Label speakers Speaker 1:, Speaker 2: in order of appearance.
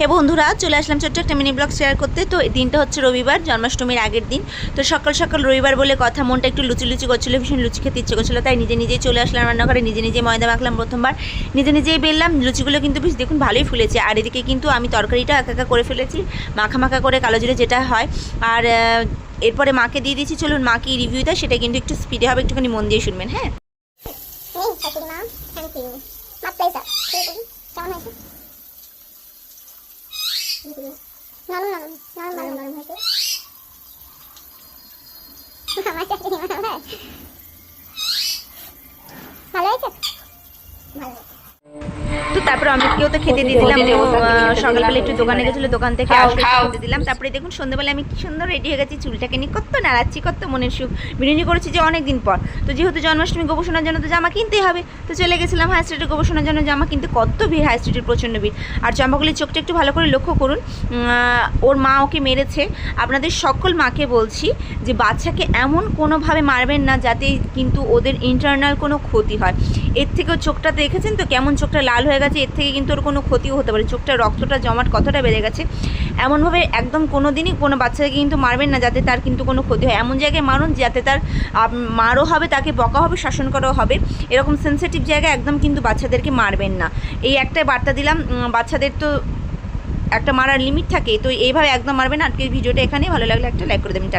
Speaker 1: হে বন্ধুরা, চলে আসলাম ছোট্ট একটা মিনি ব্লগ শেয়ার করতে। তো দিনটা হচ্ছে রবিবার, জন্মাষ্টমীর আগের দিন। তো সকাল সকাল রবিবার বলে কথা, মনটা একটু লুচি লুচি করছিল, ভীষণ লুচি খেতে ইচ্ছে করছিল, তাই নিজে নিজেই চলে আসলাম রান্নাঘরে, নিজে নিজে ময়দা মাখলাম প্রথমবার। নিজে নিজেই বেললাম, লুচিগুলো কিন্তু বেশ, দেখুন ভালোই ফুলেছে। আর এদিকে কিন্তু আমি তরকারিটা একা একা করে ফেলেছি, মাখা মাখা করে কালো জিরে যেটা হয়। আর এরপরে মাকে দিয়ে দিয়েছি, চলুন মা কি রিভিউ দেয়, সেটা কিন্তু একটু স্পিডে হবে, একটুখানি মন দিয়ে শুনবেন হ্যাঁ
Speaker 2: নেই শাশুড়ি মা থ্যাংক ইউ মা প্লেজার কেমন হয়েছে নরম নরম নরম নরম নরম হয়েছে ভালো হয়েছে ভালো হয়েছে
Speaker 1: তো তারপর অমিতকেও তো খেতে দিয়ে দিলাম সকালবেলা একটু দোকানে গেছিল দোকান থেকে আসলে খেতে দিলাম। তারপরে দেখুন সন্ধ্যাবেলা আমি কি সুন্দর রেডি হয়ে গেছি চুলটাকে নিয়ে কত নাড়াচ্ছি কত মনের সুখ। বিরিয়ানি করেছি যে অনেক দিন পর। তো যেহেতু জন্মাষ্টমী গবেষণার জন্য তো জামা কিনতেই হবে। তো চলে গেছিলাম হাই স্ট্রিটে গবেষণার জন্য জামা কিনতে। কত ভিড় হাই স্ট্রিটের প্রচণ্ড ভিড়। আর চম্পাকলির চোখটা একটু ভালো করে লক্ষ্য করুন। ওর মা ওকে মেরেছে। আপনাদের সকল মাকে বলছি যে বাচ্চাকে এমন কোনোভাবে মারবেন না যাতে কিন্তু ওদের ইন্টারনাল কোনো ক্ষতি হয়। এর থেকেও চোখটা দেখেছেন তো? কেমন চোখটা লাল হয়ে গেছে, এর থেকে কিন্তু ওর কোনো ক্ষতিও হতে পারে। চোখটা, রক্তটা, জমাট কতটা বেড়ে গেছে? এমনভাবে একদম কোনো দিনই কোনো বাচ্চাকে কিন্তু মারবেন না, যাতে তার কিন্তু কোনো ক্ষতি হয়। এমন জায়গায় মারুন যাতে তার মারও হবে, তাকে বকা হবে, শাসন করাও হবে। এরকম সেন্সিটিভ জায়গায় একদম কিন্তু বাচ্চাদেরকে মারবেন না। এই একটাই বার্তা দিলাম বাচ্চাদের তো একটা মারার লিমিট থাকে, তো এইভাবে একদম মারবেন আজকের ভিডিওটা এখানেই। ভালো লাগলে একটা লাইক করে দেবেন।